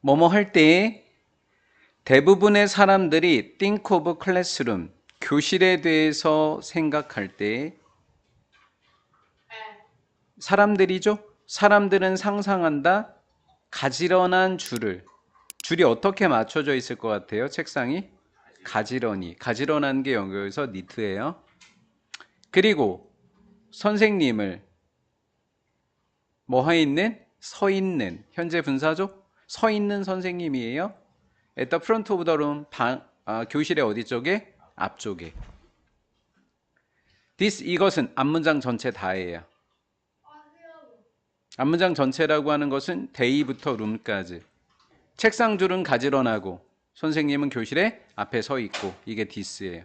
뭐뭐 할 때 대부분의 사람들이 think of classroom 교실에 대해서 생각할 때 사람들이죠. 사람들은 상상한다. 가지런한 줄을 줄이 어떻게 맞춰져 있을 것 같아요? 책상이 가지런히 가지런한 게 여기서 니트예요. 그리고 선생님을 뭐하 있는 서 있는 현재 분사죠? 서 있는 선생님이에요. at the front of the room 방, 아, 교실의 어디 쪽에 앞쪽에. this 이것은 앞문장 전체 다예요. 앞문장 전체라고 하는 것은 데이부터 룸까지. 책상 줄은 가지런하고 선생님은 교실에 앞에 서 있고 이게 디스예요.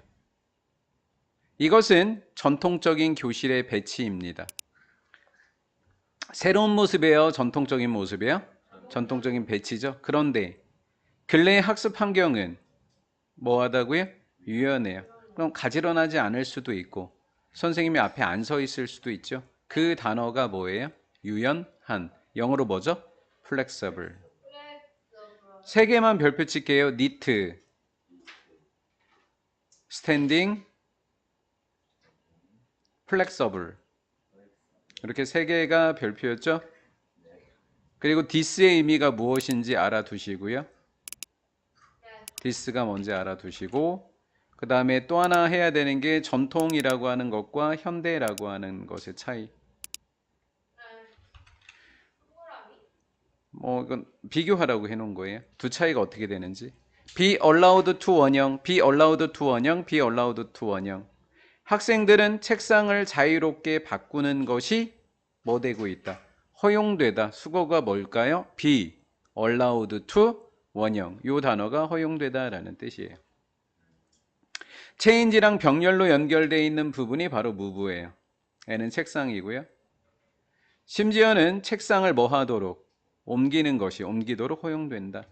이것은 전통적인 교실의 배치입니다. 새로운 모습이에요. 전통적인 모습이에요. 전통적인 배치죠. 그런데 근래 학습 환경은 뭐하다고요? 유연해요. 그럼 가지런하지 않을 수도 있고 선생님이 앞에 안 서 있을 수도 있죠. 그 단어가 뭐예요? 유연한. 영어로 뭐죠? flexible. 세 개만 별표 칠게요. knit, standing, flexible. 이렇게 세 개가 별표였죠? 그리고 this의 의미가 무엇인지 알아두시고요. this가 뭔지 알아두시고 그 다음에 또 하나 해야 되는 게 전통이라고 하는 것과 현대라고 하는 것의 차이. 뭐 이건 비교하라고 해놓은 거예요. 두 차이가 어떻게 되는지. be allowed to 원형, be allowed to 원형, be allowed to 원형. 학생들은 책상을 자유롭게 바꾸는 것이 뭐 되고 있다. 허용되다. 수거가 뭘까요? be allowed to 원형. 요 단어가 허용되다라는 뜻이에요. 체인지랑 병렬로 연결되어 있는 부분이 바로 무브예요. 얘는 책상이고요. 심지어는 책상을 뭐 하도록 옮기는 것이 옮기도록 허용된다.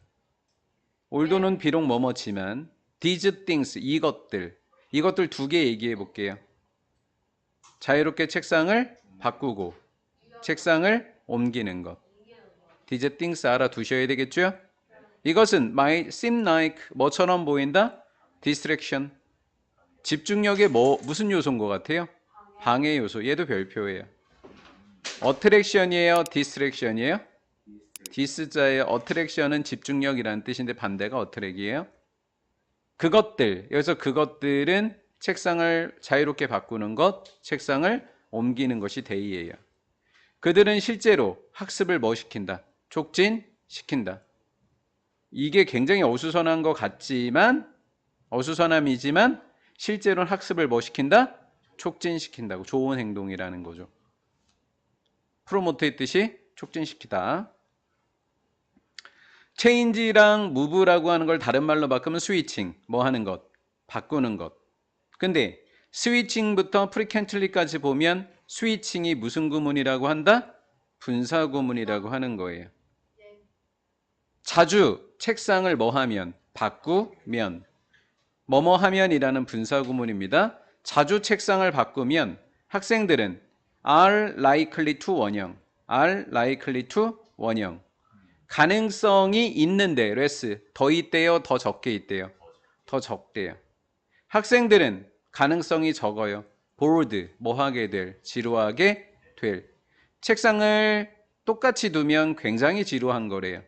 올도는 비록 뭐뭐지만 these things 이것들 이것들 두 개 얘기해 볼게요. 자유롭게 책상을 바꾸고 책상을 옮기는 것. these things 알아두셔야 되겠죠? 이것은 might seem like 뭐처럼 보인다? distraction. 집중력의 뭐 무슨 요소인 것 같아요? 방해 요소. 얘도 별표예요. attraction이에요, distraction이에요? 디스자의 어트랙션은 집중력이라는 뜻인데 반대가 어트랙이에요. 그것들 여기서 그것들은 책상을 자유롭게 바꾸는 것, 책상을 옮기는 것이 데이예요. 그들은 실제로 학습을 뭐 시킨다? 촉진시킨다. 이게 굉장히 어수선한 것 같지만 어수선함이지만 실제로는 학습을 뭐 시킨다? 촉진시킨다고 좋은 행동이라는 거죠. 프로모트의 뜻이 촉진시키다. 체인지랑 무브라고 하는 걸 다른 말로 바꾸면 스위칭, 뭐 하는 것, 바꾸는 것. 근데 스위칭부터 프리켄틀리까지 보면 스위칭이 무슨 구문이라고 한다? 분사 구문이라고 하는 거예요. 자주 책상을 뭐 하면, 바꾸면, 뭐뭐 하면이라는 분사 구문입니다. 자주 책상을 바꾸면 학생들은 are likely to 원형, are likely to 원형. 가능성이 있는데 레스 더 있대요, 더 적게 있대요. 더 적대요. 학생들은 가능성이 적어요. 보르드 뭐 하게 될, 지루하게 될. 책상을 똑같이 두면 굉장히 지루한 거래요.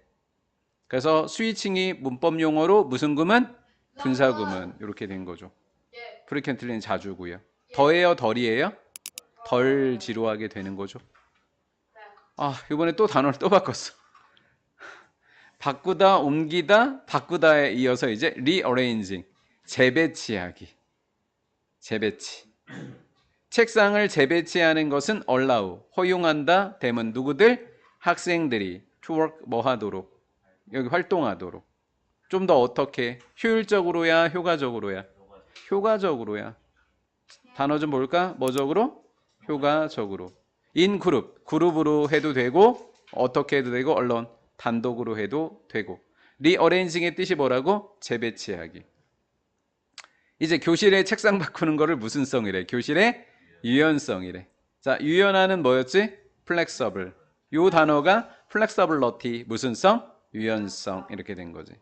그래서 스위칭이 문법 용어로 무슨 구문? 분사 구문 이렇게 된 거죠. 프리켄틀리는 자주고요. 더해요, 덜이에요? 덜 지루하게 되는 거죠. 아 이번에 또 단어를 또 바꿨어. 바꾸다, 옮기다, 바꾸다에 이어서 이제 rearranging, 재배치하기. 재배치. 책상을 재배치하는 것은 allow, 허용한다, 되면 누구들? 학생들이 to work 뭐 하도록, 여기 활동하도록. 좀 더 어떻게? 효율적으로야, 효과적으로야? 효과적으로야. 단어 좀 볼까? 뭐적으로? 효과적으로. 인 그룹, 그룹으로 해도 되고, 어떻게 해도 되고, 언론. 단독으로 해도 되고 리어레인징의 뜻이 뭐라고? 재배치하기. 이제 교실에 책상 바꾸는 거를 무슨 성이래? 교실의 유연성이래. 자, 유연화는 뭐였지? flexible. 요 단어가 flexibility 무슨 성? 유연성. 이렇게 된 거지.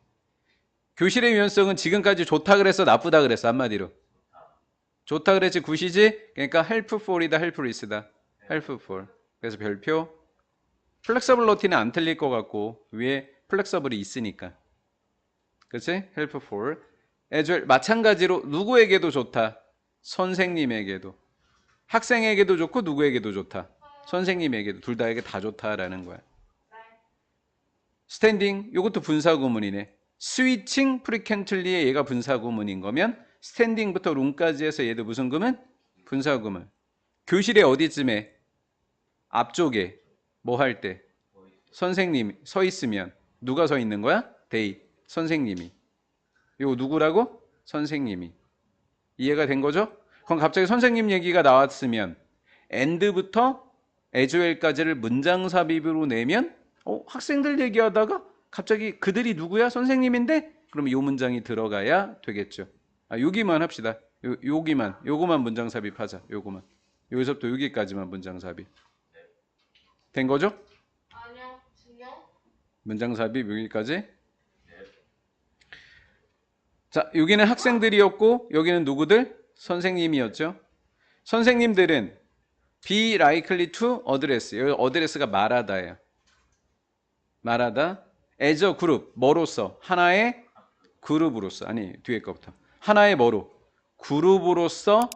교실의 유연성은 지금까지 좋다 그랬어 나쁘다 그랬어 한마디로? 좋다 그랬지 굿이지? 그러니까 helpful이다 helpless다. helpful. 그래서 별표. 플렉서블러티는 안 틀릴 것 같고 위에 플렉서블이 있으니까. 그렇지 helpful 마찬가지로 누구에게도 좋다. 선생님에게도 학생에게도 좋고 누구에게도 좋다 선생님에게도 둘 다에게 다 좋다라는 거야 스탠딩 이것도 분사 구문이네 스위칭 프리켄틀리의 얘가 분사 구문인 거면 스탠딩부터 룸까지 해서 얘도 무슨 구문? 분사 구문 교실에 어디쯤에 앞쪽에 뭐 할 때 선생님 서 있으면 누가 서 있는 거야? 데이 선생님이 요 누구라고? 선생님이 이해가 된 거죠? 그럼 갑자기 선생님 얘기가 나왔으면 end부터 aswell까지를 문장 삽입으로 내면 어, 학생들 얘기하다가 갑자기 그들이 누구야? 선생님인데? 그럼 요 문장이 들어가야 되겠죠. 아, 여기만 합시다. 요, 여기만, 요거만 문장 삽입하자. 요거만. 여기서부터 여기까지만 문장 삽입. 된 거죠? 아니요, 문장 삽입 여기까지. 자, 여기는 학생들이었고 여기는 누구들? 선생님이었죠. 선생님들은 be likely to address. 여기 address가 말하다예요. 말하다. as a group. 뭐로서? 하나의 그룹으로서. 아니, 뒤에 거부터. 하나의 뭐로? 그룹으로서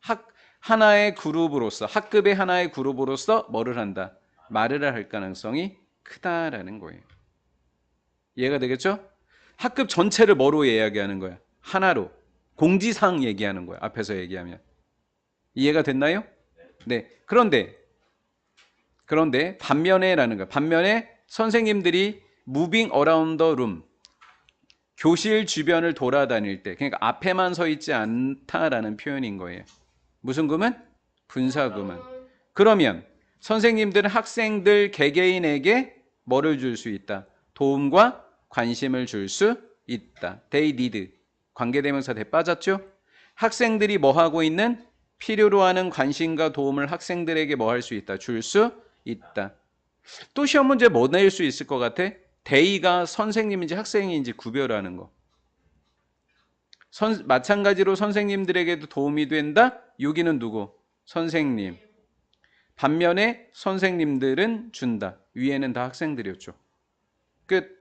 학 하나의 그룹으로서 학급의 하나의 그룹으로서 뭐를 한다? 말을 할 가능성이 크다라는 거예요. 이해가 되겠죠? 학급 전체를 뭐로 이야기하는 거야? 하나로 공지사항 얘기하는 거야. 앞에서 얘기하면 이해가 됐나요? 네. 그런데 그런데 반면에라는 거야. 반면에 선생님들이 moving around the room 교실 주변을 돌아다닐 때 그러니까 앞에만 서 있지 않다라는 표현인 거예요. 무슨 구문? 분사 구문. 그러면 선생님들은 학생들 개개인에게 뭐를 줄 수 있다? 도움과 관심을 줄 수 있다. They need. 관계대명사 대 빠졌죠? 학생들이 뭐 하고 있는 필요로 하는 관심과 도움을 학생들에게 뭐 할 수 있다? 줄 수 있다. 또 시험 문제 뭐 낼 수 있을 것 같아? 데이가 선생님인지 학생인지 구별하는 거. 선, 마찬가지로 선생님들에게도 도움이 된다? 여기는 누구? 선생님. 반면에 선생님들은 준다. 위에는 다 학생들이었죠. 끝.